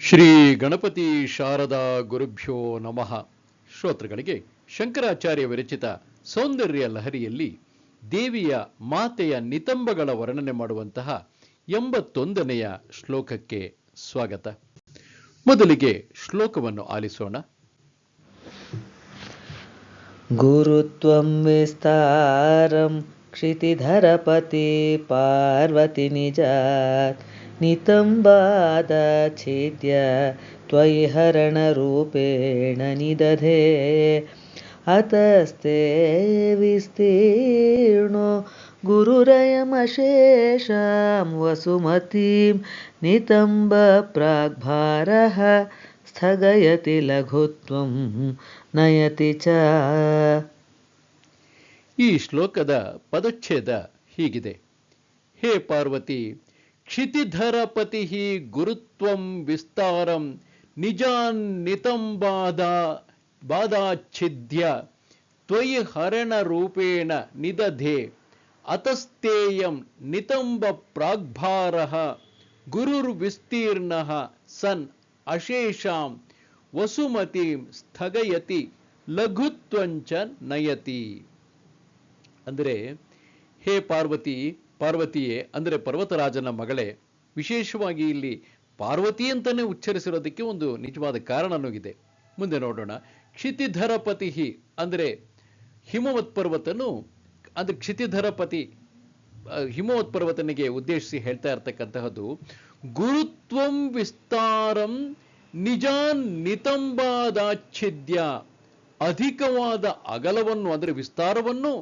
ಶ್ರೀ ಗಣಪತಿ ಶಾರದಾ ಗುರುಭ್ಯೋ ನಮಃ. ಶ್ರೋತೃಗಳಿಗೆ ಶಂಕರಾಚಾರ್ಯ ವಿರಚಿತ ಸೌಂದರ್ಯ ಲಹರಿಯಲ್ಲಿ ದೇವಿಯ ಮಾತೆಯ ನಿತಂಬಗಳ ವರ್ಣನೆ ಮಾಡುವಂತಹ ಎಂಬತ್ತೊಂದನೆಯ ಶ್ಲೋಕಕ್ಕೆ ಸ್ವಾಗತ. ಮೊದಲಿಗೆ ಶ್ಲೋಕವನ್ನು ಆಲಿಸೋಣ. ಗುರುತ್ವಂ ವಿಸ್ತಾರಂ ಕ್ಷಿತಿಧರಪತಿ ಪಾರ್ವತಿ ನಿಜಾತ್ नितम्बादच्छेद्य त्वयि हरणरूपेण निदधे अतस्ते विस्तीर्णो गुरुरयमशेषां वसुमतीं नितम्बप्राग्भारः स्थगयति लघुत्वं ನಯತಿ ಚ ಈ ಶ್ಲೋಕದ ಪದಚ್ಛೇದ ಹೀಗಿದೆ ಹೇ ಪಾರ್ವತಿ ಕ್ಷಿತಿಧರಪತಿ ಗುರುತ್ವಂ ವಿಸ್ತಾರಂ ನಿಜಾನ್ ನಿತಂಬಾದ ಬಾದಾಚ್ಛಿದ್ಯ ತ್ವಯಿ ಹರಣ ರೂಪೇಣ ನಿದಧೆ ಅತಸ್ತೇಯಂ ನಿತಂಬ ಪ್ರಾಗ್ಭಾರ ಗುರುರ್ವಿಸ್ತೀರ್ಣ ಸನ್ ಅಶೇಷಾಂ ವಸುಮತಿ ಸ್ಥಗಯತಿ ಲಘುತ್ವಂಚ ನಯತಿ ಅಂದರೆ ಹೇ ಪಾರ್ವತಿ ಪಾರ್ವತಿಯೇ, ಅಂದರೆ ಪರ್ವತರಾಜನ ಮಗಳೇ, ವಿಶೇಷವಾಗಿ ಇಲ್ಲಿ ಪಾರ್ವತಿ ಅಂತಲೇ ಉಚ್ಚರಿಸಿರೋದಕ್ಕೆ ಒಂದು ನಿಜವಾದ ಕಾರಣನೂ ಇದೆ ಮುಂದೆ ನೋಡೋಣ. ಕ್ಷಿತಿಧರಪತಿ ಅಂದರೆ ಹಿಮವತ್ ಪರ್ವತನು, ಅಂದರೆ ಕ್ಷಿತಿಧರಪತಿ ಹಿಮವತ್ ಪರ್ವತನಿಗೆ ಉದ್ದೇಶಿಸಿ ಹೇಳ್ತಾ ಇರ್ತಕ್ಕಂತಹದ್ದು, ಗುರುತ್ವಂ ವಿಸ್ತಾರಂ ನಿಜಾನ್ ನಿತಂಬಾದಾಚ್ಛಿದ್ಯ, ಅಧಿಕವಾದ ಅಗಲವನ್ನು, ಅಂದರೆ ವಿಸ್ತಾರವನ್ನು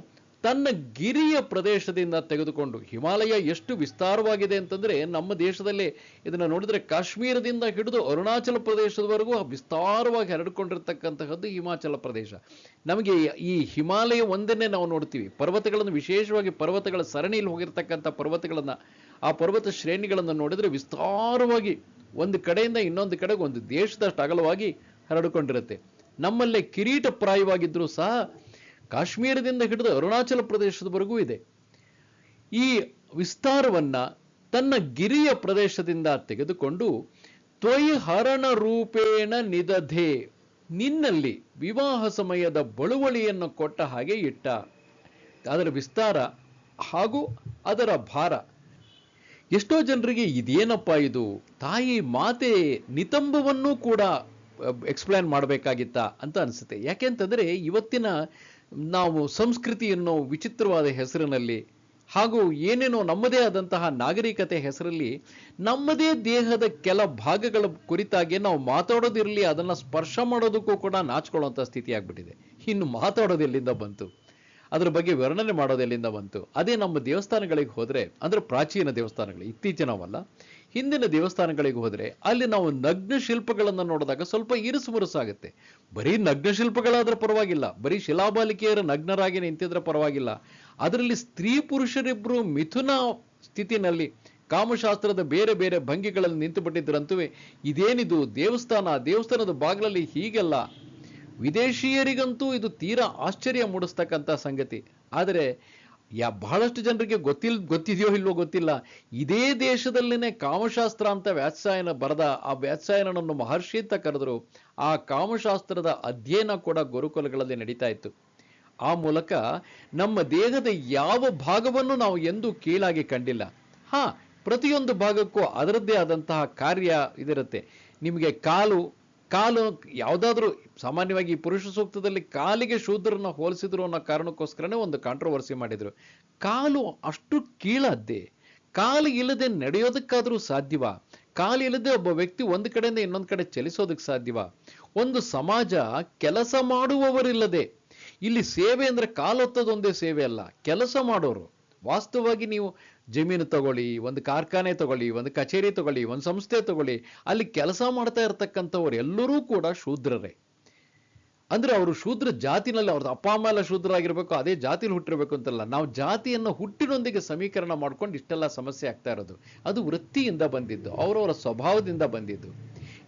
ತನ್ನ ಗಿರಿಯ ಪ್ರದೇಶದಿಂದ ತೆಗೆದುಕೊಂಡು ಹಿಮಾಲಯ ಎಷ್ಟು ವಿಸ್ತಾರವಾಗಿದೆ ಅಂತಂದ್ರೆ ನಮ್ಮ ದೇಶದಲ್ಲಿ ಇದನ್ನ ನೋಡಿದ್ರೆ ಕಾಶ್ಮೀರದಿಂದ ಹಿಡಿದು ಅರುಣಾಚಲ ಪ್ರದೇಶದವರೆಗೂ ವಿಸ್ತಾರವಾಗಿ ಹರಡಿಕೊಂಡಿರ್ತಕ್ಕಂತಹದ್ದು ಹಿಮಾಚಲ ಪ್ರದೇಶ. ನಮಗೆ ಈ ಹಿಮಾಲಯ ಒಂದನ್ನೇ ನಾವು ನೋಡ್ತೀವಿ. ಪರ್ವತಗಳನ್ನು ವಿಶೇಷವಾಗಿ ಪರ್ವತಗಳ ಸರಣಿಯಲ್ಲಿ ಹೋಗಿರ್ತಕ್ಕಂಥ ಪರ್ವತಗಳನ್ನ, ಆ ಪರ್ವತ ಶ್ರೇಣಿಗಳನ್ನು ನೋಡಿದ್ರೆ ವಿಸ್ತಾರವಾಗಿ ಒಂದು ಕಡೆಯಿಂದ ಇನ್ನೊಂದು ಕಡೆಗೆ ಒಂದು ದೇಶದಷ್ಟು ಅಗಲವಾಗಿ ಹರಡಿಕೊಂಡಿರುತ್ತೆ. ನಮ್ಮಲ್ಲೇ ಕಿರೀಟಪ್ರಾಯವಾಗಿದ್ದರೂ ಸಹ ಕಾಶ್ಮೀರದಿಂದ ಹಿಡಿದು ಅರುಣಾಚಲ ಪ್ರದೇಶದವರೆಗೂ ಇದೆ. ಈ ವಿಸ್ತಾರವನ್ನ ತನ್ನ ಗಿರಿಯ ಪ್ರದೇಶದಿಂದ ತೆಗೆದುಕೊಂಡು ತ್ವಯಿ ಹರಣ ರೂಪೇಣ ನಿದಧೆ ನಿನ್ನಲ್ಲಿ ವಿವಾಹ ಸಮಯದ ಬಳುವಳಿಯನ್ನು ಕೊಟ್ಟ ಹಾಗೆ ಇಟ್ಟ. ಅದರ ವಿಸ್ತಾರ ಹಾಗೂ ಅದರ ಭಾರ. ಎಷ್ಟೋ ಜನರಿಗೆ ಇದೇನಪ್ಪ ಇದು? ತಾಯಿ ಮಾತೆ ನಿತಂಬವನ್ನು ಕೂಡ ಎಕ್ಸ್ಪ್ಲೇನ್ ಮಾಡಬೇಕಾಗಿತ್ತ ಅಂತ ಅನಿಸುತ್ತೆ. ಯಾಕೆಂತಂದ್ರೆ ಇವತ್ತಿನ ನಾವು ಸಂಸ್ಕೃತಿ ಅನ್ನೋ ವಿಚಿತ್ರವಾದ ಹೆಸರಿನಲ್ಲಿ ಹಾಗೂ ಏನೇನೋ ನಮ್ಮದೇ ಆದಂತಹ ನಾಗರಿಕತೆ ಹೆಸರಲ್ಲಿ ನಮ್ಮದೇ ದೇಹದ ಕೆಲ ಭಾಗಗಳ ಕುರಿತಾಗಿ ನಾವು ಮಾತಾಡೋದಿರಲಿ, ಅದನ್ನ ಸ್ಪರ್ಶ ಮಾಡೋದಕ್ಕೂ ಕೂಡ ನಾಚ್ಕೊಳ್ಳುವಂಥ ಸ್ಥಿತಿ ಆಗ್ಬಿಟ್ಟಿದೆ ಇನ್ನು ಮಾತಾಡೋದೆಲ್ಲಿಂದ ಬಂತು? ಅದ್ರ ಬಗ್ಗೆ ವರ್ಣನೆ ಮಾಡೋದೆಲ್ಲಿಂದ ಬಂತು? ಅದೇ ನಮ್ಮ ದೇವಸ್ಥಾನಗಳಿಗೆ ಹೋದ್ರೆ, ಅಂದ್ರೆ ಪ್ರಾಚೀನ ದೇವಸ್ಥಾನಗಳು, ಇತ್ತೀಚಿನವಲ್ಲ ಹಿಂದಿನ ದೇವಸ್ಥಾನಗಳಿಗೆ ಹೋದರೆ ಅಲ್ಲಿ ನಾವು ನಗ್ನ ಶಿಲ್ಪಗಳನ್ನು ನೋಡಿದಾಗ ಸ್ವಲ್ಪ ಇರುಸು ಮುರುಸಾಗುತ್ತೆ ಬರೀ ನಗ್ನ ಶಿಲ್ಪಗಳಾದ್ರೆ ಪರವಾಗಿಲ್ಲ, ಬರೀ ಶಿಲಾಬಾಲಿಕೆಯರ ನಗ್ನರಾಗಿ ನಿಂತಿದ್ರೆ ಪರವಾಗಿಲ್ಲ. ಅದರಲ್ಲಿ ಸ್ತ್ರೀ ಪುರುಷರಿಬ್ಬರು ಮಿಥುನ ಸ್ಥಿತಿನಲ್ಲಿ ಕಾಮಶಾಸ್ತ್ರದ ಬೇರೆ ಬೇರೆ ಭಂಗಿಗಳಲ್ಲಿ ನಿಂತು ಇದೇನಿದು ದೇವಸ್ಥಾನ? ದೇವಸ್ಥಾನದ ಬಾಗಿಲಲ್ಲಿ ಹೀಗೆಲ್ಲ. ವಿದೇಶಿಯರಿಗಂತೂ ಇದು ತೀರಾ ಆಶ್ಚರ್ಯ ಮೂಡಿಸ್ತಕ್ಕಂಥ ಸಂಗತಿ. ಆದರೆ ಯಾ ಬಹಳಷ್ಟು ಜನರಿಗೆ ಗೊತ್ತಿಲ್, ಗೊತ್ತಿದೆಯೋ ಇಲ್ವೋ ಗೊತ್ತಿಲ್ಲ. ಇದೇ ದೇಶದಲ್ಲಿನೇ ಕಾಮಶಾಸ್ತ್ರ ಅಂತ ವ್ಯಾತ್ಸಾಯನ ಬರೆದ ಆ ವ್ಯಾತ್ಸಾಯನನ್ನು ಮಹರ್ಷಿ ಅಂತ ಕರೆದರು. ಆ ಕಾಮಶಾಸ್ತ್ರದ ಅಧ್ಯಯನ ಕೂಡ ಗುರುಕುಲಗಳಲ್ಲಿ ನಡೀತಾ ಇತ್ತು. ಆ ಮೂಲಕ ನಮ್ಮ ದೇಹದ ಯಾವ ಭಾಗವನ್ನು ನಾವು ಎಂದೂ ಕೀಳಾಗಿ ಕಂಡಿಲ್ಲ. ಹಾ, ಪ್ರತಿಯೊಂದು ಭಾಗಕ್ಕೂ ಅದರದ್ದೇ ಆದಂತಹ ಕಾರ್ಯ ಇದಿರುತ್ತೆ. ನಿಮಗೆ ಕಾಲು ಕಾಲು ಯಾವುದಾದ್ರೂ ಸಾಮಾನ್ಯವಾಗಿ ಪುರುಷ ಸೂಕ್ತದಲ್ಲಿ ಕಾಲಿಗೆ ಶೂದ್ರನ ಹೋಲಿಸಿದ್ರು ಅನ್ನೋ ಕಾರಣಕ್ಕೋಸ್ಕರನೇ ಒಂದು ಕಾಂಟ್ರವರ್ಸಿ ಮಾಡಿದ್ರು. ಕಾಲು ಅಷ್ಟು ಕೀಳದ್ದೆ. ಕಾಲು ಇಲ್ಲದೆ ನಡೆಯೋದಕ್ಕಾದ್ರೂ ಸಾಧ್ಯವ? ಕಾಲು ಇಲ್ಲದೆ ಒಬ್ಬ ವ್ಯಕ್ತಿ ಒಂದು ಕಡೆಯಿಂದ ಇನ್ನೊಂದು ಕಡೆ ಚಲಿಸೋದಕ್ಕೆ ಸಾಧ್ಯವಾ? ಒಂದು ಸಮಾಜ ಕೆಲಸ ಮಾಡುವವರಿಲ್ಲದೆ. ಇಲ್ಲಿ ಸೇವೆ ಅಂದ್ರೆ ಕಾಲೊತ್ತದೊಂದೇ ಸೇವೆ ಅಲ್ಲ, ಕೆಲಸ ಮಾಡೋರು. ವಾಸ್ತವವಾಗಿ ನೀವು ಜಮೀನು ತಗೊಳ್ಳಿ, ಒಂದು ಕಾರ್ಖಾನೆ ತಗೊಳ್ಳಿ, ಒಂದು ಕಚೇರಿ ತಗೊಳ್ಳಿ, ಒಂದು ಸಂಸ್ಥೆ ತಗೊಳ್ಳಿ, ಅಲ್ಲಿ ಕೆಲಸ ಮಾಡ್ತಾ ಇರತಕ್ಕಂಥವ್ರು ಎಲ್ಲರೂ ಕೂಡ ಶೂದ್ರರೇ. ಅಂದ್ರೆ ಅವರು ಶೂದ್ರ ಜಾತಿನಲ್ಲಿ ಅವ್ರದ್ದು ಅಪ್ಪ, ಅಮ್ಮ ಎಲ್ಲ ಶೂದ್ರರಾಗಿರ್ಬೇಕು ಅದೇ ಜಾತಿಲಿ ಹುಟ್ಟಿರ್ಬೇಕು ಅಂತಲ್ಲ, ನಾವು ಜಾತಿಯನ್ನು ಹುಟ್ಟಿನೊಂದಿಗೆ ಸಮೀಕರಣ ಮಾಡ್ಕೊಂಡು ಇಷ್ಟೆಲ್ಲ ಸಮಸ್ಯೆ ಆಗ್ತಾ ಇರೋದು. ಅದು ವೃತ್ತಿಯಿಂದ ಬಂದಿದ್ದು, ಅವರವರ ಸ್ವಭಾವದಿಂದ ಬಂದಿದ್ದು.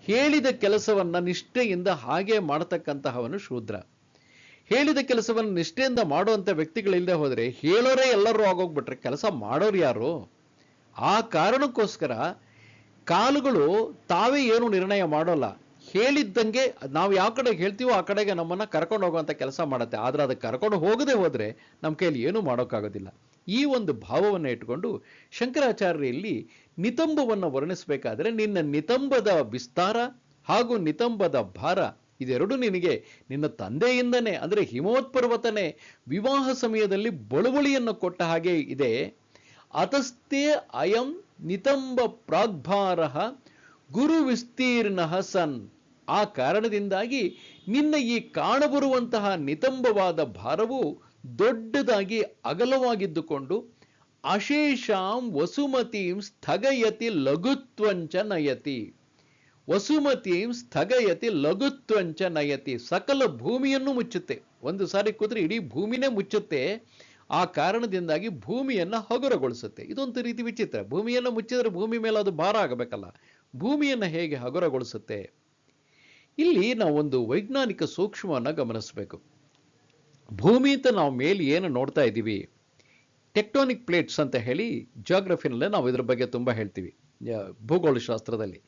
ಹೇಳಿದ ಕೆಲಸವನ್ನ ನಿಷ್ಠೆಯಿಂದ ಹಾಗೆ ಮಾಡತಕ್ಕಂತಹವನು ಶೂದ್ರ. ಹೇಳಿದ ಕೆಲಸವನ್ನು ನಿಷ್ಠೆಯಿಂದ ಮಾಡುವಂಥ ವ್ಯಕ್ತಿಗಳಿಲ್ಲದೆ ಹೋದರೆ ಹೇಳೋರೇ ಎಲ್ಲರೂ ಆಗೋಗ್ಬಿಟ್ರೆ ಕೆಲಸ ಮಾಡೋರು ಯಾರು? ಆ ಕಾರಣಕ್ಕೋಸ್ಕರ ಕಾಲುಗಳು ತಾವೇ ಏನು ನಿರ್ಣಯ ಮಾಡೋಲ್ಲ. ಹೇಳಿದ್ದಂಗೆ ನಾವು ಯಾವ ಕಡೆ ಹೇಳ್ತೀವೋ ಆ ಕಡೆಗೆ ನಮ್ಮನ್ನ ಕರ್ಕೊಂಡು ಹೋಗುವಂಥ ಕೆಲಸ ಮಾಡುತ್ತೆ. ಆದ್ರೆ ಅದಕ್ಕೆ ಕರ್ಕೊಂಡು ಹೋಗದೆ ಹೋದರೆ ನಮ್ಮ ಕೈಯಲ್ಲಿ ಏನೂ ಮಾಡೋಕ್ಕಾಗೋದಿಲ್ಲ. ಈ ಒಂದು ಭಾವವನ್ನು ಇಟ್ಕೊಂಡು ಶಂಕರಾಚಾರ್ಯಲ್ಲಿ ನಿತಂಬವನ್ನು ವರ್ಣಿಸಬೇಕಾದ್ರೆ ನಿನ್ನ ನಿತಂಬದ ವಿಸ್ತಾರ ಹಾಗೂ ನಿತಂಬದ ಭಾರ ಇದೆರಡು ನಿನಗೆ ನಿನ್ನ ತಂದೆಯಿಂದನೇ, ಅಂದ್ರೆ ಹಿಮೋತ್ಪರ್ವತನೇ ವಿವಾಹ ಸಮಯದಲ್ಲಿ ಬಳುವಳಿಯನ್ನು ಕೊಟ್ಟ ಹಾಗೆ ಇದೆ. ಅತಸ್ತೆ ಅಯಂ ನಿತಂಬ ಪ್ರಾಗ್ಭಾರ ಗುರು ವಿಸ್ತೀರ್ಣ ಸನ್. ಆ ಕಾರಣದಿಂದಾಗಿ ನಿನ್ನ ಈ ಕಾಣಬರುವಂತಹ ನಿತಂಬವಾದ ಭಾರವು ದೊಡ್ಡದಾಗಿ ಅಗಲವಾಗಿದ್ದುಕೊಂಡು ಅಶೇಷಾಂ ವಸುಮತೀಂ ಸ್ಥಗಯತಿ ಲಘುತ್ವಂಚ ನಯತಿ. ವಸುಮತೀಂ ಸ್ಥಗಯತಿ ಲಘುತ್ವಂಚ ನಯತಿ. ಸಕಲ ಭೂಮಿಯನ್ನು ಮುಚ್ಚುತ್ತೆ. ಒಂದು ಸಾರಿ ಕೂತ್ರೆ ಇಡೀ ಭೂಮಿನೇ ಮುಚ್ಚುತ್ತೆ. ಆ ಕಾರಣದಿಂದಾಗಿ ಭೂಮಿಯನ್ನು ಹಗುರಗೊಳಿಸುತ್ತೆ. ಇದೊಂದು ರೀತಿ ವಿಚಿತ್ರ. ಭೂಮಿಯನ್ನು ಮುಚ್ಚಿದರೆ ಭೂಮಿ ಮೇಲೆ ಅದು ಭಾರ ಆಗಬೇಕಲ್ಲ. ಭೂಮಿಯನ್ನು ಹೇಗೆ ಹಗುರಗೊಳಿಸುತ್ತೆ? ಇಲ್ಲಿ ನಾವು ಒಂದು ವೈಜ್ಞಾನಿಕ ಸೂಕ್ಷ್ಮವನ್ನು ಗಮನಿಸಬೇಕು. ಭೂಮಿ ಅಂತ ನಾವು ಮೇಲೆ ಏನು ನೋಡ್ತಾ ಇದ್ದೀವಿ? ಟೆಕ್ಟೋನಿಕ್ ಪ್ಲೇಟ್ಸ್ ಅಂತ ಹೇಳಿ ಜಾಗ್ರಫಿನಲ್ಲೇ ನಾವು ಇದ್ರ ಬಗ್ಗೆ ತುಂಬ ಹೇಳ್ತೀವಿ. ಭೂಗೋಳಶಾಸ್ತ್ರದಲ್ಲಿ.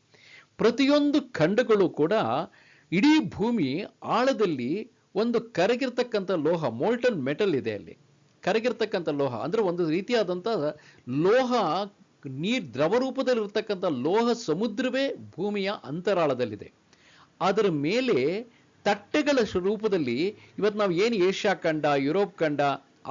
ಪ್ರತಿಯೊಂದು ಖಂಡಗಳು ಕೂಡ ಇಡೀ ಭೂಮಿ ಆಳದಲ್ಲಿ ಒಂದು ಕರಗಿರ್ತಕ್ಕಂಥ ಲೋಹ ಮೋಲ್ಟನ್ ಮೆಟಲ್ ಇದೆ ಅಲ್ಲಿ. ಕರಗಿರ್ತಕ್ಕಂಥ ಲೋಹ, ಅಂದರೆ ಒಂದು ರೀತಿಯಾದಂಥ ಲೋಹ, ನೀರ್ ದ್ರವ ರೂಪದಲ್ಲಿರ್ತಕ್ಕಂಥ ಲೋಹ ಸಮುದ್ರವೇ ಭೂಮಿಯ ಅಂತರಾಳದಲ್ಲಿದೆ. ಅದರ ಮೇಲೆ ತಟ್ಟೆಗಳ ರೂಪದಲ್ಲಿ ಇವತ್ತು ನಾವು ಏನು ಏಷ್ಯಾ ಖಂಡ, ಯುರೋಪ್ ಖಂಡ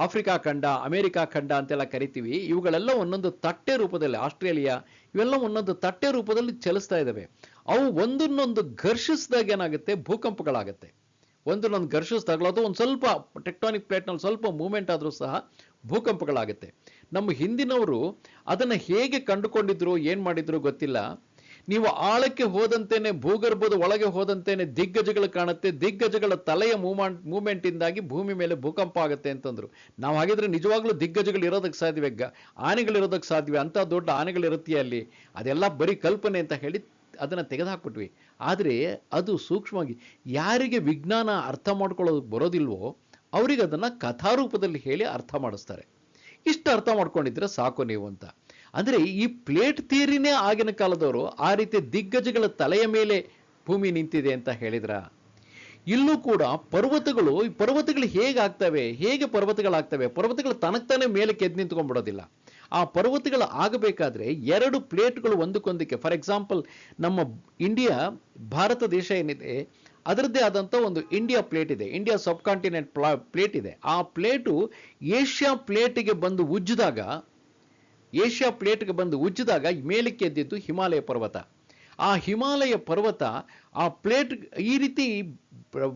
ಆಫ್ರಿಕಾ ಖಂಡ, ಅಮೆರಿಕಾ ಖಂಡ ಅಂತೆಲ್ಲ ಕರಿತೀವಿ. ಇವುಗಳೆಲ್ಲ ಒಂದೊಂದು ತಟ್ಟೆ ರೂಪದಲ್ಲಿ, ಆಸ್ಟ್ರೇಲಿಯಾ, ಇವೆಲ್ಲ ಒಂದೊಂದು ತಟ್ಟೆ ರೂಪದಲ್ಲಿ ಚಲಿಸ್ತಾ ಇದ್ದಾವೆ ಅವು ಒಂದನ್ನೊಂದು ಘರ್ಷಿಸಿದಾಗ ಏನಾಗುತ್ತೆ? ಭೂಕಂಪಗಳಾಗುತ್ತೆ. ಒಂದನ್ನೊಂದು ಘರ್ಷಿಸಿದಾಗಲೂ ಅದು ಒಂದು ಸ್ವಲ್ಪ ಟೆಕ್ಟಾನಿಕ್ ಪ್ಲೇಟ್ನಲ್ಲಿ ಸ್ವಲ್ಪ ಮೂವ್ಮೆಂಟ್ ಆದರೂ ಸಹ ಭೂಕಂಪಗಳಾಗುತ್ತೆ. ನಮ್ಮ ಹಿಂದಿನವರು ಅದನ್ನು ಹೇಗೆ ಕಂಡುಕೊಂಡಿದ್ರು, ಏನು ಮಾಡಿದ್ರು ಗೊತ್ತಿಲ್ಲ. ನೀವು ಆಳಕ್ಕೆ ಹೋದಂತೇನೆ ಭೂಗರ್ಭದ ಒಳಗೆ ಹೋದಂತೇನೆ ದಿಗ್ಗಜಗಳು ಕಾಣುತ್ತೆ. ದಿಗ್ಗಜಗಳ ತಲೆಯ ಮೂವ್ಮೆಂಟ್ ಮೂವ್ಮೆಂಟ್ ಇಂದಾಗಿ ಭೂಮಿ ಮೇಲೆ ಭೂಕಂಪ ಆಗುತ್ತೆ ಅಂತಂದ್ರು. ನಾವು ಹಾಗಿದ್ರೆ ನಿಜವಾಗ್ಲೂ ದಿಗ್ಗಜಗಳು ಇರೋದಕ್ಕೆ ಸಾಧ್ಯವೇ? ಆನೆಗಳು ಇರೋದಕ್ಕೆ ಸಾಧ್ಯವೇ? ಅಂತ ದೊಡ್ಡ ಆನೆಗಳು ಇರುತ್ತೆ ಅಲ್ಲಿ? ಅದೆಲ್ಲ ಬರೀ ಕಲ್ಪನೆ ಅಂತ ಹೇಳಿ ಅದನ್ನ ತೆಗೆದುಹಾಕ್ಬಿಟ್ವಿ. ಆದರೆ ಅದು ಸೂಕ್ಷ್ಮವಾಗಿ ಯಾರಿಗೆ ವಿಜ್ಞಾನ ಅರ್ಥ ಮಾಡ್ಕೊಳ್ಳೋದು ಬರೋದಿಲ್ವೋ ಅವರಿಗೆ ಅದನ್ನ ಕಥಾರೂಪದಲ್ಲಿ ಹೇಳಿ ಅರ್ಥ ಮಾಡಿಸ್ತಾರೆ. ಇಷ್ಟು ಅರ್ಥ ಮಾಡ್ಕೊಂಡಿದ್ರೆ ಸಾಕು ನೀವು ಅಂತ. ಅಂದ್ರೆ ಈ ಪ್ಲೇಟ್ ಥಿಯರಿನೇ ಆಗಿನ ಕಾಲದವರು ಆ ರೀತಿ ದಿಗ್ಗಜಗಳ ತಲೆಯ ಮೇಲೆ ಭೂಮಿ ನಿಂತಿದೆ ಅಂತ ಹೇಳಿದ್ರ. ಇಲ್ಲೂ ಕೂಡ ಪರ್ವತಗಳು, ಈ ಪರ್ವತಗಳು ಹೇಗಾಗ್ತವೆ ಹೇಗೆ ಪರ್ವತಗಳಾಗ್ತವೆ, ಪರ್ವತಗಳು ತನಕ್ತಾನೆ ಮೇಲೆ ಎದ್ದು ನಿಂತ್ಕೊಂಡ್ಬಿಡೋದಿಲ್ಲ. ಆ ಪರ್ವತಗಳು ಆಗಬೇಕಾದ್ರೆ ಎರಡು ಪ್ಲೇಟ್ಗಳು ಒಂದಕ್ಕೊಂದಕ್ಕೆ, ಫಾರ್ ಎಕ್ಸಾಂಪಲ್ ನಮ್ಮ ಇಂಡಿಯಾ, ಭಾರತ ದೇಶ ಏನಿದೆ, ಅದರದ್ದೇ ಆದಂಥ ಒಂದು ಇಂಡಿಯಾ ಪ್ಲೇಟ್ ಇದೆ, ಇಂಡಿಯಾ ಸಬ್ ಕಾಂಟಿನೆಂಟ್ ಪ್ಲೇಟ್ ಇದೆ. ಆ ಪ್ಲೇಟು ಏಷ್ಯಾ ಪ್ಲೇಟಿಗೆ ಬಂದು ಉಜ್ಜಿದಾಗ ಏಷ್ಯಾ ಪ್ಲೇಟ್ಗೆ ಬಂದು ಉಜ್ಜಿದಾಗ ಮೇಲಕ್ಕೆ ಎದ್ದಿದ್ದು ಹಿಮಾಲಯ ಪರ್ವತ. ಆ ಹಿಮಾಲಯ ಪರ್ವತ ಆ ಪ್ಲೇಟ್ ಈ ರೀತಿ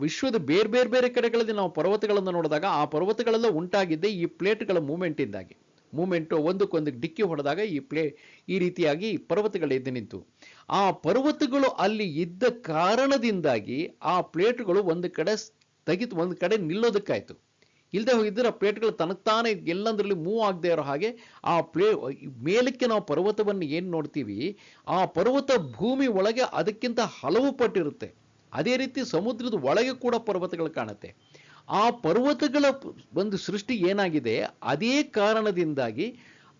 ವಿಶ್ವದ ಬೇರೆ ಬೇರೆ ಬೇರೆ ಕಡೆಗಳಲ್ಲಿ ನಾವು ಪರ್ವತಗಳನ್ನು ನೋಡಿದಾಗ ಆ ಪರ್ವತಗಳೆಲ್ಲ ಉಂಟಾಗಿದ್ದೆ ಈ ಪ್ಲೇಟ್ಗಳ ಮೂಮೆಂಟಿಂದಾಗಿ. ಮೂಮೆಂಟು ಒಂದಕ್ಕೊಂದು ಡಿಕ್ಕಿ ಹೊಡೆದಾಗ ಈ ಪ್ಲೇ ಈ ರೀತಿಯಾಗಿ ಪರ್ವತಗಳು ಎದ್ದು ನಿಂತು. ಆ ಪರ್ವತಗಳು ಅಲ್ಲಿ ಇದ್ದ ಕಾರಣದಿಂದಾಗಿ ಆ ಪ್ಲೇಟ್ಗಳು ಒಂದು ಕಡೆ ತೆಗಿತು ಒಂದು ಕಡೆ ನಿಲ್ಲೋದಕ್ಕಾಯ್ತು. ಇಲ್ಲದೆ ಹೋಗಿದ್ದರೆ ಆ ಪ್ಲೇಟ್ಗಳು ತನಗ್ತಾನೆ ಎಲ್ಲಂದ್ರಲ್ಲಿ ಮೂವ್ ಆಗದೆ ಇರೋ ಹಾಗೆ ಆ ಪ್ಲೇ ಮೇಲಕ್ಕೆ ನಾವು ಪರ್ವತವನ್ನು ಏನು ನೋಡ್ತೀವಿ, ಆ ಪರ್ವತ ಭೂಮಿ ಒಳಗೆ ಅದಕ್ಕಿಂತ ಹಲವು ಪಟ್ಟಿರುತ್ತೆ ಅದೇ ರೀತಿ ಸಮುದ್ರದ ಒಳಗೆ ಕೂಡ ಪರ್ವತಗಳು ಕಾಣುತ್ತೆ. ಆ ಪರ್ವತಗಳ ಒಂದು ಸೃಷ್ಟಿ ಏನಾಗಿದೆ, ಅದೇ ಕಾರಣದಿಂದಾಗಿ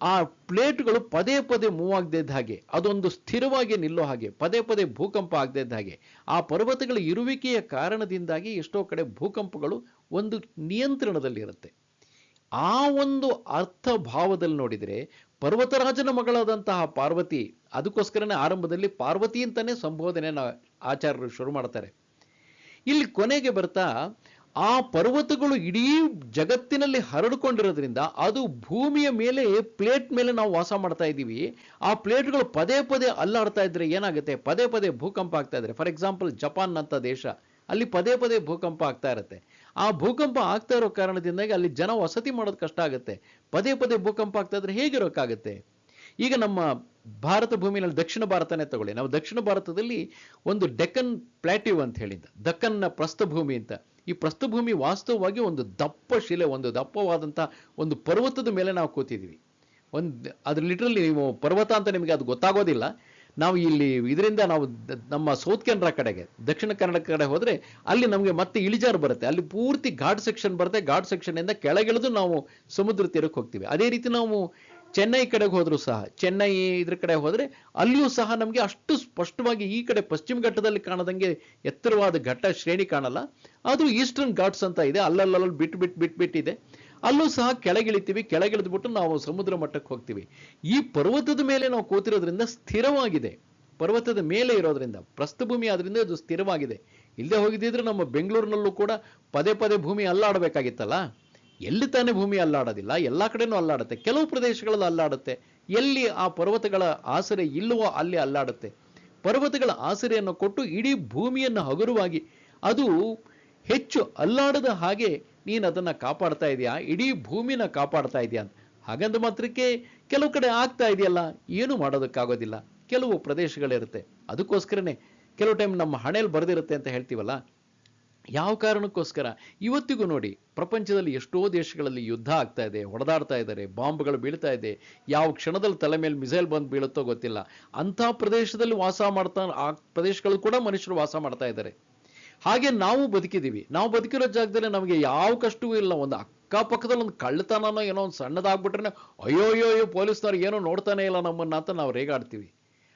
ಆ ಪ್ಲೇಟ್ಗಳು ಪದೇ ಪದೇ ಮೂವ್ ಆಗದೇ ಇದ್ದ ಹಾಗೆ, ಅದೊಂದು ಸ್ಥಿರವಾಗಿ ನಿಲ್ಲೋ ಹಾಗೆ, ಪದೇ ಪದೇ ಭೂಕಂಪ ಆಗದೇ ಇದ್ದ ಹಾಗೆ, ಆ ಪರ್ವತಗಳ ಇರುವಿಕೆಯ ಕಾರಣದಿಂದಾಗಿ ಎಷ್ಟೋ ಕಡೆ ಭೂಕಂಪಗಳು ಒಂದು ನಿಯಂತ್ರಣದಲ್ಲಿರುತ್ತೆ. ಆ ಒಂದು ಅರ್ಥ ಭಾವದಲ್ಲಿ ನೋಡಿದರೆ ಪರ್ವತರಾಜನ ಮಗಳಾದಂತಹ ಪಾರ್ವತಿ ಅದಕ್ಕೋಸ್ಕರನೇ ಆರಂಭದಲ್ಲಿ ಪಾರ್ವತಿ ಅಂತಲೇ ಸಂಬೋಧನೆಯನ್ನು ಆಚಾರ್ಯರು ಶುರು ಮಾಡ್ತಾರೆ. ಇಲ್ಲಿ ಕೊನೆಗೆ ಬರ್ತಾ ಆ ಪರ್ವತಗಳು ಇಡೀ ಜಗತ್ತಿನಲ್ಲಿ ಹರಡಿಕೊಂಡಿರೋದ್ರಿಂದ ಅದು ಭೂಮಿಯ ಮೇಲೆ ಪ್ಲೇಟ್ ಮೇಲೆ ನಾವು ವಾಸ ಮಾಡ್ತಾ ಇದ್ದೀವಿ. ಆ ಪ್ಲೇಟ್ಗಳು ಪದೇ ಪದೇ ಅಲ್ಲಾಡ್ತಾ ಇದ್ರೆ ಏನಾಗುತ್ತೆ? ಪದೇ ಪದೇ ಭೂಕಂಪ ಆಗ್ತಾ ಇದ್ರೆ. ಫಾರ್ ಎಕ್ಸಾಂಪಲ್ ಜಪಾನ್ ಅಂತ ದೇಶ, ಅಲ್ಲಿ ಪದೇ ಪದೇ ಭೂಕಂಪ ಆಗ್ತಾ ಇರುತ್ತೆ. ಆ ಭೂಕಂಪ ಆಗ್ತಾ ಇರೋ ಕಾರಣದಿಂದಾಗಿ ಅಲ್ಲಿ ಜನ ವಸತಿ ಮಾಡೋದು ಕಷ್ಟ ಆಗುತ್ತೆ. ಪದೇ ಪದೇ ಭೂಕಂಪ ಆಗ್ತಾ ಇದ್ರೆ ಹೇಗಿರೋಕ್ಕಾಗುತ್ತೆ ಈಗ ನಮ್ಮ ಭಾರತ ಭೂಮಿನಲ್ಲಿ ದಕ್ಷಿಣ ಭಾರತನೇ ತಗೊಳ್ಳಿ. ನಾವು ದಕ್ಷಿಣ ಭಾರತದಲ್ಲಿ ಒಂದು ಡೆಕ್ಕನ್ ಪ್ಲಾಟ್ಯೂ ಅಂತ ಹೇಳಿದ್ದ. ದಕ್ಕನ್ನ ಪ್ರಸ್ಥಭೂಮಿ ಅಂತ. ಈ ಪ್ರಸ್ಥಭೂಮಿ ವಾಸ್ತವವಾಗಿ ಒಂದು ದಪ್ಪ ಶಿಲೆ, ಒಂದು ದಪ್ಪವಾದಂಥ ಒಂದು ಪರ್ವತದ ಮೇಲೆ ನಾವು ಕೂತಿದ್ದೀವಿ. ಒಂದು ಅದ್ರ ಲಿಟ್ರಲ್ಲಿ ನೀವು ಪರ್ವತ ಅಂತ ನಿಮಗೆ ಅದು ಗೊತ್ತಾಗೋದಿಲ್ಲ. ನಾವು ಇಲ್ಲಿ ಇದರಿಂದ ನಾವು ನಮ್ಮ ಸೌತ್ ಕೆನರಾ ಕಡೆಗೆ, ದಕ್ಷಿಣ ಕನ್ನಡ ಕಡೆ ಹೋದರೆ ಅಲ್ಲಿ ನಮಗೆ ಮತ್ತೆ ಇಳಿಜಾರು ಬರುತ್ತೆ. ಅಲ್ಲಿ ಪೂರ್ತಿ ಘಾಟ್ ಸೆಕ್ಷನ್ ಬರುತ್ತೆ. ಘಾಟ್ ಸೆಕ್ಷನ್ ಇಂದ ಕೆಳಗಿಳಿದು ನಾವು ಸಮುದ್ರ ತೀರಕ್ಕೆ ಹೋಗ್ತೀವಿ. ಅದೇ ರೀತಿ ನಾವು ಚೆನ್ನೈ ಕಡೆಗೆ ಹೋದ್ರು ಸಹ, ಚೆನ್ನೈ ಇದ್ರ ಕಡೆ ಹೋದರೆ ಅಲ್ಲಿಯೂ ಸಹ ನಮಗೆ ಅಷ್ಟು ಸ್ಪಷ್ಟವಾಗಿ ಈ ಕಡೆ ಪಶ್ಚಿಮ ಘಟ್ಟದಲ್ಲಿ ಕಾಣದಂಗೆ ಎತ್ತರವಾದ ಘಟ್ಟ ಶ್ರೇಣಿ ಕಾಣಲ್ಲ. ಅದು ಈಸ್ಟರ್ನ್ ಘಾಟ್ಸ್ ಅಂತ ಇದೆ. ಅಲ್ಲಲ್ಲಲ್ಲಿ ಬಿಟ್ಟು ಬಿಟ್ಟು ಬಿಟ್ಟು ಬಿಟ್ಟಿದೆ ಅಲ್ಲೂ ಸಹ ಕೆಳಗಿಳಿತೀವಿ, ಕೆಳಗಿಳಿದ್ಬಿಟ್ಟು ನಾವು ಸಮುದ್ರ ಮಟ್ಟಕ್ಕೆ ಹೋಗ್ತೀವಿ. ಈ ಪರ್ವತದ ಮೇಲೆ ನಾವು ಕೂತಿರೋದ್ರಿಂದ ಸ್ಥಿರವಾಗಿದೆ. ಪರ್ವತದ ಮೇಲೆ ಇರೋದ್ರಿಂದ, ಪ್ರಸ್ಥಭೂಮಿ ಆದ್ರಿಂದ ಅದು ಸ್ಥಿರವಾಗಿದೆ. ಇಲ್ಲದೆ ಹೋಗಿದ್ದಿದ್ರೆ ನಮ್ಮ ಬೆಂಗಳೂರಿನಲ್ಲೂ ಕೂಡ ಪದೇ ಪದೇ ಭೂಮಿ ಅಲ್ಲಾಡಬೇಕಾಗಿತ್ತಲ್ಲ? ಎಲ್ಲಿ ತಾನೇ ಭೂಮಿ ಅಲ್ಲಾಡೋದಿಲ್ಲ, ಎಲ್ಲ ಕಡೆನೂ ಅಲ್ಲಾಡುತ್ತೆ, ಕೆಲವು ಪ್ರದೇಶಗಳಲ್ಲಿ ಅಲ್ಲಾಡುತ್ತೆ. ಎಲ್ಲಿ ಆ ಪರ್ವತಗಳ ಆಸರೆ ಇಲ್ಲವೋ ಅಲ್ಲಿ ಅಲ್ಲಾಡುತ್ತೆ. ಪರ್ವತಗಳ ಆಸರೆಯನ್ನು ಕೊಟ್ಟು ಇಡೀ ಭೂಮಿಯನ್ನು ಹಗುರವಾಗಿ, ಅದು ಹೆಚ್ಚು ಅಲ್ಲಾಡದ ಹಾಗೆ ನೀನು ಅದನ್ನ ಕಾಪಾಡ್ತಾ ಇದೆಯಾ? ಇಡೀ ಭೂಮಿನ ಕಾಪಾಡ್ತಾ ಇದೆಯಾ ಹಾಗಂದ ಮಾತ್ರಕ್ಕೆ ಕೆಲವು ಕಡೆ ಆಗ್ತಾ ಇದೆಯಲ್ಲ, ಏನು ಮಾಡೋದಕ್ಕಾಗೋದಿಲ್ಲ. ಕೆಲವು ಪ್ರದೇಶಗಳಿರುತ್ತೆ. ಅದಕ್ಕೋಸ್ಕರನೇ ಕೆಲವು ಟೈಮ್ ನಮ್ಮ ಹಣೆಯಲ್ಲಿ ಬರೆದಿರುತ್ತೆ ಅಂತ ಹೇಳ್ತೀವಲ್ಲ? ಯಾವ ಕಾರಣಕ್ಕೋಸ್ಕರ? ಇವತ್ತಿಗೂ ನೋಡಿ, ಪ್ರಪಂಚದಲ್ಲಿ ಎಷ್ಟೋ ದೇಶಗಳಲ್ಲಿ ಯುದ್ಧ ಆಗ್ತಾ ಇದೆ, ಹೊಡೆದಾಡ್ತಾ ಇದ್ದಾರೆ, ಬಾಂಬ್ಗಳು ಬೀಳ್ತಾ ಇದೆ. ಯಾವ ಕ್ಷಣದಲ್ಲಿ ತಲೆ ಮೇಲೆ ಮಿಸೈಲ್ ಬಂದು ಬೀಳುತ್ತೋ ಗೊತ್ತಿಲ್ಲ. ಅಂಥ ಪ್ರದೇಶದಲ್ಲಿ ವಾಸ ಮಾಡ್ತಾ, ಆ ಪ್ರದೇಶಗಳು ಕೂಡ ಮನುಷ್ಯರು ವಾಸ ಮಾಡ್ತಾ ಇದ್ದಾರೆ. ಹಾಗೆ ನಾವು ಬದುಕಿದ್ದೀವಿ. ನಾವು ಬದುಕಿರೋ ಜಾಗದಲ್ಲಿ ನಮಗೆ ಯಾವ ಕಷ್ಟವೂ ಇಲ್ಲ. ಒಂದು ಅಕ್ಕಪಕ್ಕದಲ್ಲಿ ಒಂದು ಕಳ್ಳತನನೋ ಏನೋ ಒಂದು ಸಣ್ಣದಾಗ್ಬಿಟ್ರೆ ಅಯ್ಯೋ ಅಯ್ಯೋ ಅಯ್ಯೋ, ಪೊಲೀಸ್ನವ್ರು ಏನೋ ನೋಡ್ತಾನೆ ಇಲ್ಲ ನಮ್ಮನ್ನ ಅಂತ ನಾವು ರೇಗಾಡ್ತೀವಿ.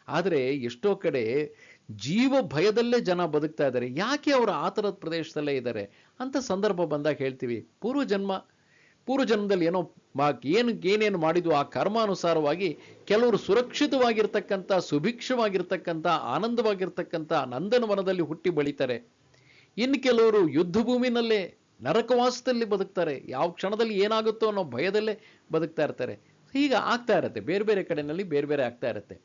ಆದರೆ ಎಷ್ಟೋ ಕಡೆ ಜೀವ ಭಯದಲ್ಲೇ ಜನ ಬದುಕ್ತಾ ಇದ್ದಾರೆ. ಯಾಕೆ ಅವರು ಆ ಥರದ ಪ್ರದೇಶದಲ್ಲೇ ಇದ್ದಾರೆ ಅಂತ ಸಂದರ್ಭ ಬಂದಾಗ ಹೇಳ್ತೀವಿ. ಪೂರ್ವ ಜನ್ಮ, ಪೂರ್ವ ಜನ್ಮದಲ್ಲಿ ಏನೋ ಮಾ, ಏನು, ಏನೇನು ಮಾಡಿದ್ವು ಆ ಕರ್ಮಾನುಸಾರವಾಗಿ ಕೆಲವರು ಸುರಕ್ಷಿತವಾಗಿರ್ತಕ್ಕಂಥ, ಸುಭಿಕ್ಷವಾಗಿರ್ತಕ್ಕಂಥ, ಆನಂದವಾಗಿರ್ತಕ್ಕಂಥ ನಂದನವನದಲ್ಲಿ ಹುಟ್ಟಿ ಬೆಳೀತಾರೆ. ಇನ್ನು ಕೆಲವರು ಯುದ್ಧ ಭೂಮಿನಲ್ಲೇ ನರಕವಾಸದಲ್ಲಿ ಬದುಕ್ತಾರೆ. ಯಾವ ಕ್ಷಣದಲ್ಲಿ ಏನಾಗುತ್ತೋ ಅನ್ನೋ ಭಯದಲ್ಲೇ ಬದುಕ್ತಾ ಇರ್ತಾರೆ. ಹೀಗೆ ಆಗ್ತಾ ಇರುತ್ತೆ. ಬೇರೆ ಬೇರೆ ಕಡೆನಲ್ಲಿ ಬೇರೆ ಬೇರೆ ಆಗ್ತಾ ಇರುತ್ತೆ.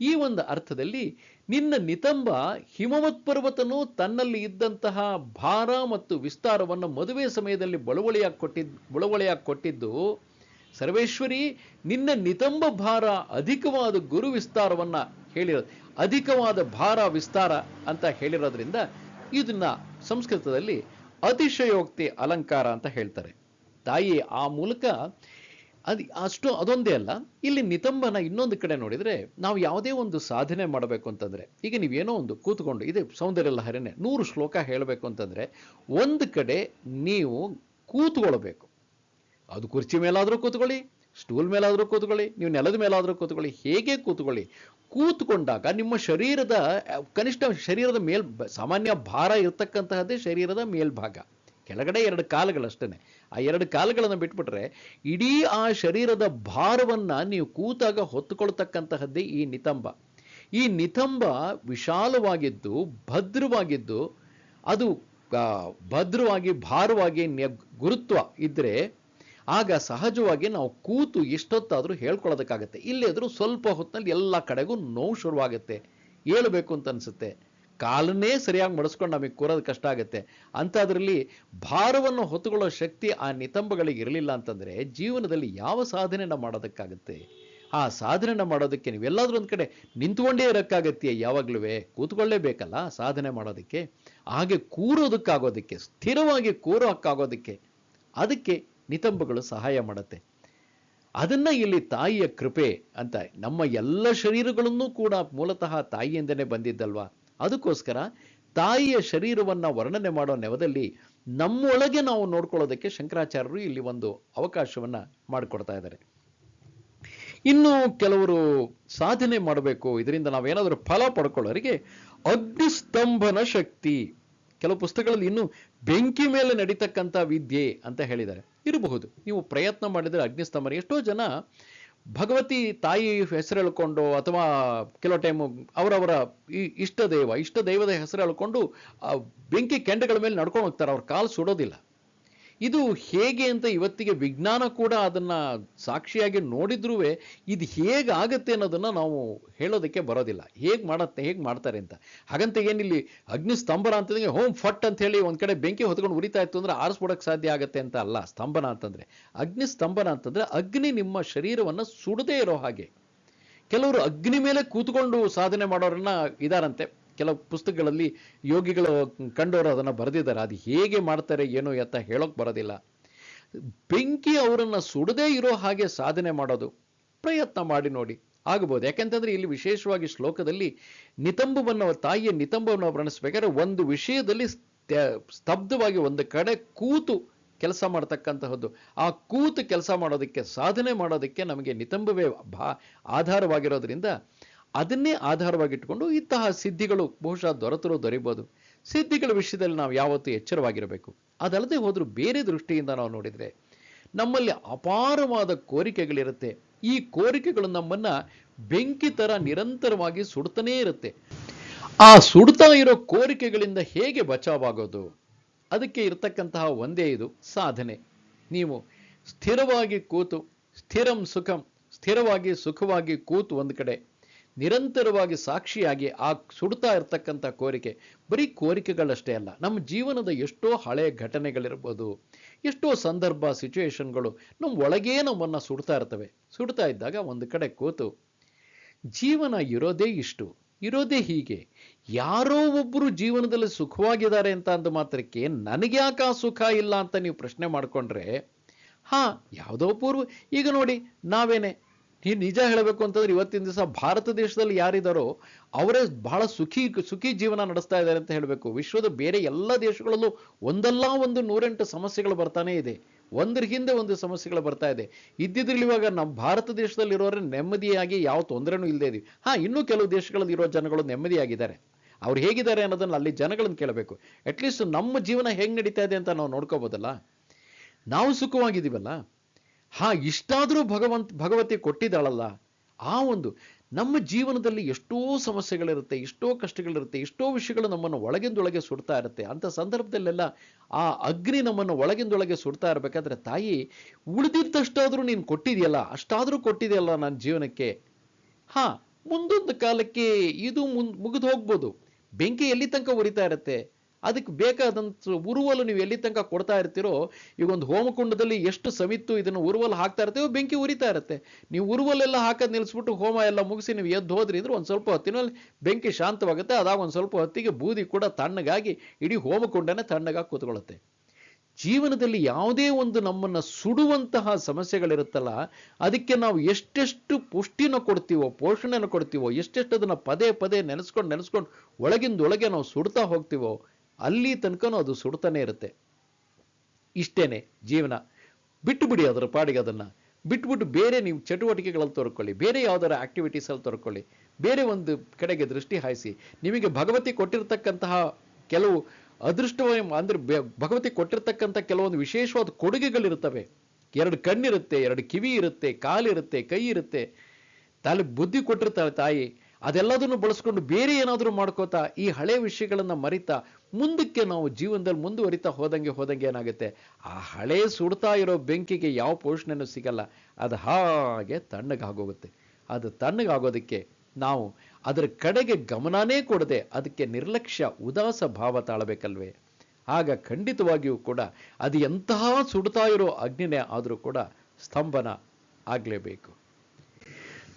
ಈ ಒಂದು ಅರ್ಥದಲ್ಲಿ ನಿನ್ನ ನಿತಂಬ ಹಿಮವತ್ ಪರ್ವತನು ತನ್ನಲ್ಲಿ ಇದ್ದಂತಹ ಭಾರ ಮತ್ತು ವಿಸ್ತಾರವನ್ನು ಮದುವೆ ಸಮಯದಲ್ಲಿ ಬಳುವಳಿಯಾಗಿ ಕೊಟ್ಟಿದ್, ಬಳುವಳಿಯಾಗಿ ಕೊಟ್ಟಿದ್ದು, ಸರ್ವೇಶ್ವರಿ, ನಿನ್ನ ನಿತಂಬ ಭಾರ ಅಧಿಕವಾದ ಗುರು ವಿಸ್ತಾರವನ್ನ ಹೇಳಿರೋದು. ಅಧಿಕವಾದ ಭಾರ ವಿಸ್ತಾರ ಅಂತ ಹೇಳಿರೋದ್ರಿಂದ ಇದನ್ನ ಸಂಸ್ಕೃತದಲ್ಲಿ ಅತಿಶಯೋಕ್ತಿ ಅಲಂಕಾರ ಅಂತ ಹೇಳ್ತಾರೆ. ತಾಯಿ ಆ ಮೂಲಕ ಅದು ಅಷ್ಟು ಅದೊಂದೇ ಅಲ್ಲ, ಇಲ್ಲಿ ನಿತಂಬನ ಇನ್ನೊಂದು ಕಡೆ ನೋಡಿದ್ರೆ ನಾವು ಯಾವುದೇ ಒಂದು ಸಾಧನೆ ಮಾಡಬೇಕು ಅಂತಂದ್ರೆ, ಈಗ ನೀವೇನೋ ಒಂದು ಕೂತ್ಕೊಂಡು, ಇದೆ ಸೌಂದರ್ಯ ಲಹರಿನೇ ನೂರು ಶ್ಲೋಕ ಹೇಳಬೇಕು ಅಂತಂದ್ರೆ, ಒಂದು ಕಡೆ ನೀವು ಕೂತ್ಕೊಳ್ಬೇಕು. ಅದು ಕುರ್ಚಿ ಮೇಲಾದರೂ ಕೂತ್ಕೊಳ್ಳಿ, ಸ್ಟೂಲ್ ಮೇಲಾದರೂ ಕೂತ್ಕೊಳ್ಳಿ, ನೀವು ನೆಲದ ಮೇಲಾದರೂ ಕೂತ್ಕೊಳ್ಳಿ, ಹೇಗೆ ಕೂತ್ಕೊಳ್ಳಿ ಕೂತ್ಕೊಂಡಾಗ ನಿಮ್ಮ ಶರೀರದ, ಕನಿಷ್ಠ ಶರೀರದ ಮೇಲ್, ಸಾಮಾನ್ಯ ಭಾರ ಇರತಕ್ಕಂತಹದ್ದೇ ಶರೀರದ ಮೇಲ್ಭಾಗ. ಕೆಳಗಡೆ ಎರಡು ಕಾಲುಗಳಷ್ಟೇ ಆ ಎರಡು ಕಾಲುಗಳನ್ನು ಬಿಟ್ಬಿಟ್ರೆ ಇಡೀ ಆ ಶರೀರದ ಭಾರವನ್ನು ನೀವು ಕೂತಾಗ ಹೊತ್ತುಕೊಳ್ತಕ್ಕಂತಹದ್ದೇ ಈ ನಿತಂಬ. ಈ ನಿತಂಬ ವಿಶಾಲವಾಗಿದ್ದು, ಭದ್ರವಾಗಿದ್ದು, ಅದು ಭದ್ರವಾಗಿ, ಭಾರವಾಗಿ ಗುರುತ್ವ ಇದ್ರೆ ಆಗ ಸಹಜವಾಗಿ ನಾವು ಕೂತು ಎಷ್ಟೊತ್ತಾದರೂ ಹೇಳ್ಕೊಳ್ಳೋದಕ್ಕಾಗತ್ತೆ. ಇಲ್ಲಾದ್ರೂ ಸ್ವಲ್ಪ ಹೊತ್ತಿನಲ್ಲಿ ಎಲ್ಲ ಕಡೆಗೂ ನೋವು ಶುರುವಾಗುತ್ತೆ. ಏಳಬೇಕು ಅಂತ ಅನಿಸುತ್ತೆ. ಕಾಲನ್ನೇ ಸರಿಯಾಗಿ ಮಡಿಸ್ಕೊಂಡು ನಮಗೆ ಕೂರೋದು ಕಷ್ಟ ಆಗುತ್ತೆ. ಅಂಥದ್ರಲ್ಲಿ ಭಾರವನ್ನು ಹೊತ್ತುಕೊಳ್ಳೋ ಶಕ್ತಿ ಆ ನಿತಂಬಗಳಿಗೆ ಇರಲಿಲ್ಲ ಅಂತಂದರೆ ಜೀವನದಲ್ಲಿ ಯಾವ ಸಾಧನೆಯನ್ನು ಮಾಡೋದಕ್ಕಾಗುತ್ತೆ? ಆ ಸಾಧನೆನ ಮಾಡೋದಕ್ಕೆ ನೀವೆಲ್ಲಾದ್ರೂ ಒಂದು ಕಡೆ ನಿಂತ್ಕೊಂಡೇ ಇರೋಕ್ಕಾಗತ್ತೆ ಯಾವಾಗಲೂ ಕೂತ್ಕೊಳ್ಳೇಬೇಕಲ್ಲ ಸಾಧನೆ ಮಾಡೋದಕ್ಕೆ. ಹಾಗೆ ಕೂರೋದಕ್ಕಾಗೋದಕ್ಕೆ, ಸ್ಥಿರವಾಗಿ ಕೂರೋಕ್ಕಾಗೋದಕ್ಕೆ. ಅದಕ್ಕೆ ನಿತಂಬಗಳು ಸಹಾಯ ಮಾಡುತ್ತೆ. ಅದನ್ನ ಇಲ್ಲಿ ತಾಯಿಯ ಕೃಪೆ ಅಂತ ನಮ್ಮ ಎಲ್ಲ ಶರೀರಗಳನ್ನು ಕೂಡ ಮೂಲತಃ ತಾಯಿಯಿಂದನೇ ಬಂದಿದ್ದಲ್ವಾ? ಅದಕ್ಕೋಸ್ಕರ ತಾಯಿಯ ಶರೀರವನ್ನ ವರ್ಣನೆ ಮಾಡೋ ನೆವದಲ್ಲಿ ನಮ್ಮೊಳಗೆ ನಾವು ನೋಡ್ಕೊಳ್ಳೋದಕ್ಕೆ ಶಂಕರಾಚಾರ್ಯರು ಇಲ್ಲಿ ಒಂದು ಅವಕಾಶವನ್ನ ಮಾಡಿಕೊಡ್ತಾ ಇದ್ದಾರೆ. ಇನ್ನು ಕೆಲವರು ಸಾಧನೆ ಮಾಡಬೇಕು, ಇದರಿಂದ ನಾವೇನಾದರೂ ಫಲ ಪಡ್ಕೊಳ್ಳೋರಿಗೆ ಅಗ್ನಿಸ್ತಂಭನ ಶಕ್ತಿ. ಕೆಲವು ಪುಸ್ತಕಗಳಲ್ಲಿ ಇನ್ನು ಬೆಂಕಿ ಮೇಲೆ ನಡೀತಕ್ಕಂಥ ವಿದ್ಯೆ ಅಂತ ಹೇಳಿದ್ದಾರೆ. ಇರಬಹುದು. ನೀವು ಪ್ರಯತ್ನ ಮಾಡಿದರೆ ಅಗ್ನಿಸ್ತಂಭನ. ಎಷ್ಟೋ ಜನ ಭಗವತಿ ತಾಯಿ ಹೆಸರು ಹೇಳ್ಕೊಂಡು ಅಥವಾ ಕೆಲವು ಟೈಮು ಅವರವರ ಈ ಇಷ್ಟ ದೈವ, ಇಷ್ಟ ದೈವದ ಹೆಸರು ಹೇಳ್ಕೊಂಡು ಬೆಂಕಿ ಕೆಂಡಗಳ ಮೇಲೆ ನಡ್ಕೊಂಡು ಹೋಗ್ತಾರೆ. ಅವ್ರ ಕಾಲು ಸುಡೋದಿಲ್ಲ. ಇದು ಹೇಗೆ ಅಂತ ಇವತ್ತಿಗೆ ವಿಜ್ಞಾನ ಕೂಡ ಅದನ್ನು ಸಾಕ್ಷಿಯಾಗಿ ನೋಡಿದ್ರೂ ಇದು ಹೇಗಾಗತ್ತೆ ಅನ್ನೋದನ್ನು ನಾವು ಹೇಳೋದಕ್ಕೆ ಬರೋದಿಲ್ಲ. ಹೇಗೆ ಮಾಡತ್ತೆ, ಹೇಗೆ ಮಾಡ್ತಾರೆ ಅಂತ. ಹಾಗಂತ ಏನಿಲ್ಲಿ ಅಗ್ನಿ ಸ್ತಂಭನ ಅಂತಂದರೆ, ಹೋಮ್ ಫಟ್ ಅಂತ ಹೇಳಿ ಒಂದು ಕಡೆ ಬೆಂಕಿ ಹೊತ್ಕೊಂಡು ಉರಿತಾ ಇತ್ತು ಅಂದ್ರೆ ಆರಿಸ್ಬಿಡೋಕ್ಕೆ ಸಾಧ್ಯ ಆಗುತ್ತೆ ಅಂತ ಅಲ್ಲ ಸ್ತಂಭನ ಅಂತಂದರೆ. ಅಗ್ನಿ ಸ್ತಂಭನ ಅಂತಂದರೆ ಅಗ್ನಿ ನಿಮ್ಮ ಶರೀರವನ್ನು ಸುಡದೇ ಇರೋ ಹಾಗೆ. ಕೆಲವರು ಅಗ್ನಿ ಮೇಲೆ ಕೂತ್ಕೊಂಡು ಸಾಧನೆ ಮಾಡೋರನ್ನ ಇದಾರಂತೆ. ಕೆಲವು ಪುಸ್ತಕಗಳಲ್ಲಿ ಯೋಗಿಗಳು ಕಂಡವರು ಅದನ್ನು ಬರೆದಿದ್ದಾರೆ. ಅದು ಹೇಗೆ ಮಾಡ್ತಾರೆ, ಏನೋ ಎತ್ತ ಹೇಳೋಕೆ ಬರೋದಿಲ್ಲ. ಬೆಂಕಿ ಅವರನ್ನು ಸುಡದೇ ಇರೋ ಹಾಗೆ ಸಾಧನೆ ಮಾಡೋದು ಪ್ರಯತ್ನ ಮಾಡಿ ನೋಡಿ ಆಗಬಹುದು ಯಾಕೆಂತಂದ್ರೆ ಇಲ್ಲಿ ವಿಶೇಷವಾಗಿ ಶ್ಲೋಕದಲ್ಲಿ ನಿತಂಬವನ್ನು, ತಾಯಿಯ ನಿತಂಬವನ್ನು ವರ್ಣಿಸ್ಬೇಕಾದ್ರೆ ಒಂದು ವಿಷಯದಲ್ಲಿ ಸ್ತಬ್ಧವಾಗಿ ಒಂದು ಕಡೆ ಕೂತು ಕೆಲಸ ಮಾಡ್ತಕ್ಕಂತಹದ್ದು. ಆ ಕೂತು ಕೆಲಸ ಮಾಡೋದಕ್ಕೆ, ಸಾಧನೆ ಮಾಡೋದಕ್ಕೆ ನಮಗೆ ನಿತಂಬವೇ ಭಾ ಆಧಾರವಾಗಿರೋದ್ರಿಂದ ಅದನ್ನೇ ಆಧಾರವಾಗಿಟ್ಟುಕೊಂಡು ಇಂತಹ ಸಿದ್ಧಿಗಳು ಬಹುಶಃ ದೊರೆತರೂ ದೊರೆಯಬಹುದು. ಸಿದ್ಧಿಗಳ ವಿಷಯದಲ್ಲಿ ನಾವು ಯಾವತ್ತೂ ಎಚ್ಚರವಾಗಿರಬೇಕು. ಅದಲ್ಲದೆ ಹೋದರೂ ಬೇರೆ ದೃಷ್ಟಿಯಿಂದ ನಾವು ನೋಡಿದರೆ ನಮ್ಮಲ್ಲಿ ಅಪಾರವಾದ ಕೋರಿಕೆಗಳಿರುತ್ತೆ. ಈ ಕೋರಿಕೆಗಳು ನಮ್ಮನ್ನ ಬೆಂಕಿ ತರ ನಿರಂತರವಾಗಿ ಸುಡ್ತಾನೇ ಇರುತ್ತೆ. ಆ ಸುಡ್ತಾ ಇರೋ ಕೋರಿಕೆಗಳಿಂದ ಹೇಗೆ ಬಚಾವಾಗೋದು? ಅದಕ್ಕೆ ಇರತಕ್ಕಂತಹ ಒಂದೇ ಇದು, ಸಾಧನೆ. ನೀವು ಸ್ಥಿರವಾಗಿ ಕೂತು, ಸ್ಥಿರಂ ಸುಖಂ, ಸ್ಥಿರವಾಗಿ ಸುಖವಾಗಿ ಕೂತು ಒಂದು ಕಡೆ ನಿರಂತರವಾಗಿ ಸಾಕ್ಷಿಯಾಗಿ ಆ ಸುಡ್ತಾ ಇರ್ತಕ್ಕಂಥ ಕೋರಿಕೆ, ಬರೀ ಕೋರಿಕೆಗಳಷ್ಟೇ ಅಲ್ಲ, ನಮ್ಮ ಜೀವನದ ಎಷ್ಟೋ ಹಳೆಯ ಘಟನೆಗಳಿರ್ಬೋದು, ಎಷ್ಟೋ ಸಂದರ್ಭ ಸಿಚುವೇಶನ್ಗಳು ನಮ್ಮ ಒಳಗೇ ನಮ್ಮನ್ನು ಸುಡ್ತಾ ಇರ್ತವೆ. ಸುಡ್ತಾ ಇದ್ದಾಗ ಒಂದು ಕಡೆ ಕೂತು, ಜೀವನ ಇರೋದೇ ಇಷ್ಟು, ಇರೋದೇ ಹೀಗೆ, ಯಾರೋ ಒಬ್ಬರು ಜೀವನದಲ್ಲಿ ಸುಖವಾಗಿದ್ದಾರೆ ಅಂತ ಅಂದ ಮಾತ್ರಕ್ಕೆ ನನಗೆ ಯಾಕೆ ಆ ಸುಖ ಇಲ್ಲ ಅಂತ ನೀವು ಪ್ರಶ್ನೆ ಮಾಡ್ಕೊಂಡ್ರೆ, ಹಾ, ಯಾವುದೋ ಪೂರ್ವ, ಈಗ ನೋಡಿ ನಾವೇನೆ ಈ ನಿಜ ಹೇಳಬೇಕು ಅಂತಂದ್ರೆ ಇವತ್ತಿನ ದಿವಸ ಭಾರತ ದೇಶದಲ್ಲಿ ಯಾರಿದ್ದಾರೋ ಅವರೇ ಬಹಳ ಸುಖಿ ಸುಖಿ ಜೀವನ ನಡೆಸ್ತಾ ಇದ್ದಾರೆ ಅಂತ ಹೇಳಬೇಕು. ವಿಶ್ವದ ಬೇರೆ ಎಲ್ಲ ದೇಶಗಳಲ್ಲೂ ಒಂದಲ್ಲ ಒಂದು ನೂರೆಂಟು ಸಮಸ್ಯೆಗಳು ಬರ್ತಾನೆ ಇದೆ. ಒಂದ್ರ ಹಿಂದೆ ಒಂದು ಸಮಸ್ಯೆಗಳು ಬರ್ತಾ ಇದೆ. ಇದ್ದಿದ್ರಲ್ಲಿ ಇವಾಗ ನಮ್ಮ ಭಾರತ ದೇಶದಲ್ಲಿ ಇರೋರೆ ನೆಮ್ಮದಿಯಾಗಿ ಯಾವ ತೊಂದರೆನೂ ಇಲ್ಲದೆ ಇದೀವಿ. ಹಾ, ಇನ್ನೂ ಕೆಲವು ದೇಶಗಳಲ್ಲಿ ಇರೋ ಜನಗಳು ನೆಮ್ಮದಿಯಾಗಿದ್ದಾರೆ. ಅವ್ರು ಹೇಗಿದ್ದಾರೆ ಅನ್ನೋದನ್ನ ಅಲ್ಲಿ ಜನಗಳನ್ನು ಕೇಳಬೇಕು. ಅಟ್ಲೀಸ್ಟ್ ನಮ್ಮ ಜೀವನ ಹೆಂಗ್ ನಡೀತಾ ಇದೆ ಅಂತ ನಾವು ನೋಡ್ಕೋಬೋದಲ್ಲ? ನಾವು ಸುಖವಾಗಿದ್ದೀವಲ್ಲ? ಹಾ, ಇಷ್ಟಾದರೂ ಭಗವಂತ, ಭಗವತಿ ಕೊಟ್ಟಿದ್ದಾಳಲ್ಲ, ಆ ಒಂದು ನಮ್ಮ ಜೀವನದಲ್ಲಿ ಎಷ್ಟೋ ಸಮಸ್ಯೆಗಳಿರುತ್ತೆ, ಎಷ್ಟೋ ಕಷ್ಟಗಳಿರುತ್ತೆ, ಎಷ್ಟೋ ವಿಷಯಗಳು ನಮ್ಮನ್ನು ಒಳಗಿಂದೊಳಗೆ ಸುಡ್ತಾ ಇರುತ್ತೆ. ಅಂಥ ಸಂದರ್ಭದಲ್ಲೆಲ್ಲ ಆ ಅಗ್ನಿ ನಮ್ಮನ್ನು ಒಳಗಿಂದೊಳಗೆ ಸುಡ್ತಾ ಇರಬೇಕಾದ್ರೆ, ತಾಯಿ, ಉಳಿದಿದ್ದಷ್ಟಾದರೂ ನೀನು ಕೊಟ್ಟಿದೆಯಲ್ಲ, ಅಷ್ಟಾದರೂ ಕೊಟ್ಟಿದೆಯಲ್ಲ ನನ್ನ ಜೀವನಕ್ಕೆ? ಹಾ, ಮುಂದೊಂದು ಕಾಲಕ್ಕೆ ಇದು ಮುನ್ ಮುಗಿದು ಹೋಗ್ಬೋದು ಬೆಂಕಿ ಎಲ್ಲಿ ತನಕ ಉರಿತಾ ಇರುತ್ತೆ. ಅದಕ್ಕೆ ಬೇಕಾದಂಥ ಉರುವಲು ನೀವು ಎಲ್ಲಿ ತನಕ ಕೊಡ್ತಾ ಇರ್ತೀರೋ, ಈಗ ಒಂದು ಹೋಮಕುಂಡದಲ್ಲಿ ಎಷ್ಟು ಸವಿತ್ತು ಇದನ್ನು ಉರುವಲು ಹಾಕ್ತಾ ಇರ್ತೀವೋ ಬೆಂಕಿ ಉರಿತಾ ಇರುತ್ತೆ. ನೀವು ಉರುವಲೆಲ್ಲ ಹಾಕೋದು ನಿಲ್ಲಿಸ್ಬಿಟ್ಟು ಹೋಮ ಎಲ್ಲ ಮುಗಿಸಿ ನೀವು ಎದ್ದು ಹೋದ್ರಿ ಅಂದ್ರೆ ಒಂದು ಸ್ವಲ್ಪ ಹೊತ್ತಿನಲ್ಲಿ ಬೆಂಕಿ ಶಾಂತವಾಗುತ್ತೆ. ಅದಾಗ ಒಂದು ಸ್ವಲ್ಪ ಹೊತ್ತಿಗೆ ಬೂದಿ ಕೂಡ ತಣ್ಣಗಾಗಿ ಇಡೀ ಹೋಮಕುಂಡನೇ ತಣ್ಣಗಾಗಿ ಕೂತ್ಕೊಳ್ಳುತ್ತೆ. ಜೀವನದಲ್ಲಿ ಯಾವುದೇ ಒಂದು ನಮ್ಮನ್ನು ಸುಡುವಂತಹ ಸಮಸ್ಯೆಗಳಿರುತ್ತಲ್ಲ, ಅದಕ್ಕೆ ನಾವು ಎಷ್ಟೆಷ್ಟು ಪುಷ್ಟಿನ ಕೊಡ್ತೀವೋ, ಪೋಷಣೆನ ಕೊಡ್ತೀವೋ, ಎಷ್ಟೆಷ್ಟು ಅದನ್ನು ಪದೇ ಪದೇ ನೆನೆಸ್ಕೊಂಡು ನೆನೆಸ್ಕೊಂಡು ಒಳಗಿಂದೊಳಗೆ ನಾವು ಸುಡ್ತಾ ಹೋಗ್ತೀವೋ ಅಲ್ಲಿ ತನಕನೂ ಅದು ಸುಡ್ತಾನೆ ಇರುತ್ತೆ. ಇಷ್ಟೇನೆ ಜೀವನ. ಬಿಟ್ಟು ಬಿಡಿ ಅದರ ಪಾಡಿಗೆ ಅದನ್ನ. ಬಿಟ್ಬಿಟ್ಟು ಬೇರೆ ನೀವು ಚಟುವಟಿಕೆಗಳಲ್ಲಿ ತೊರ್ಕೊಳ್ಳಿ, ಬೇರೆ ಯಾವ್ದಾರ ಆ್ಯಕ್ಟಿವಿಟೀಸಲ್ಲಿ ತೊರ್ಕೊಳ್ಳಿ, ಬೇರೆ ಒಂದು ಕಡೆಗೆ ದೃಷ್ಟಿ ಹಾಯಿಸಿ. ನಿಮಗೆ ಭಗವತಿ ಕೊಟ್ಟಿರತಕ್ಕಂತಹ ಕೆಲವು ಅದೃಷ್ಟವೇ ಅಂದ್ರೆ ಭಗವತಿ ಕೊಟ್ಟಿರ್ತಕ್ಕಂಥ ಕೆಲವೊಂದು ವಿಶೇಷವಾದ ಕೊಡುಗೆಗಳಿರ್ತವೆ ಎರಡು ಕಣ್ಣಿರುತ್ತೆ, ಎರಡು ಕಿವಿ ಇರುತ್ತೆ, ಕಾಲಿರುತ್ತೆ, ಕೈ ಇರುತ್ತೆ. ತಲೆ ಬುದ್ಧಿ ಕೊಟ್ಟಿರ್ತಾಳೆ ತಾಯಿ. ಅದೆಲ್ಲದನ್ನು ಬಳಸ್ಕೊಂಡು ಬೇರೆ ಏನಾದರೂ ಮಾಡ್ಕೋತಾ ಈ ಹಳೆ ವಿಷಯಗಳನ್ನು ಮರಿತಾ ಮುಂದಕ್ಕೆ ನಾವು ಜೀವನದಲ್ಲಿ ಮುಂದುವರಿತಾ ಹೋದಂಗೆ ಹೋದಂಗೆ ಏನಾಗುತ್ತೆ? ಆ ಹಳೆ ಸುಡ್ತಾ ಇರೋ ಬೆಂಕಿಗೆ ಯಾವ ಪೋಷಣೆನೂ ಸಿಗಲ್ಲ. ಅದು ಹಾಗೆ ತಣ್ಣಗಾಗೋಗುತ್ತೆ. ಅದು ತಣ್ಣಗಾಗೋದಕ್ಕೆ ನಾವು ಅದರ ಕಡೆಗೆ ಗಮನನೇ ಕೊಡದೆ ಅದಕ್ಕೆ ನಿರ್ಲಕ್ಷ್ಯ, ಉದಾಸ ಭಾವ ತಾಳಬೇಕಲ್ವೇ? ಆಗ ಖಂಡಿತವಾಗಿಯೂ ಕೂಡ ಅದು ಎಂತಹ ಸುಡ್ತಾ ಇರೋ ಅಗ್ನಿನೇ ಆದರೂ ಕೂಡ ಸ್ತಂಭನ ಆಗಲೇಬೇಕು.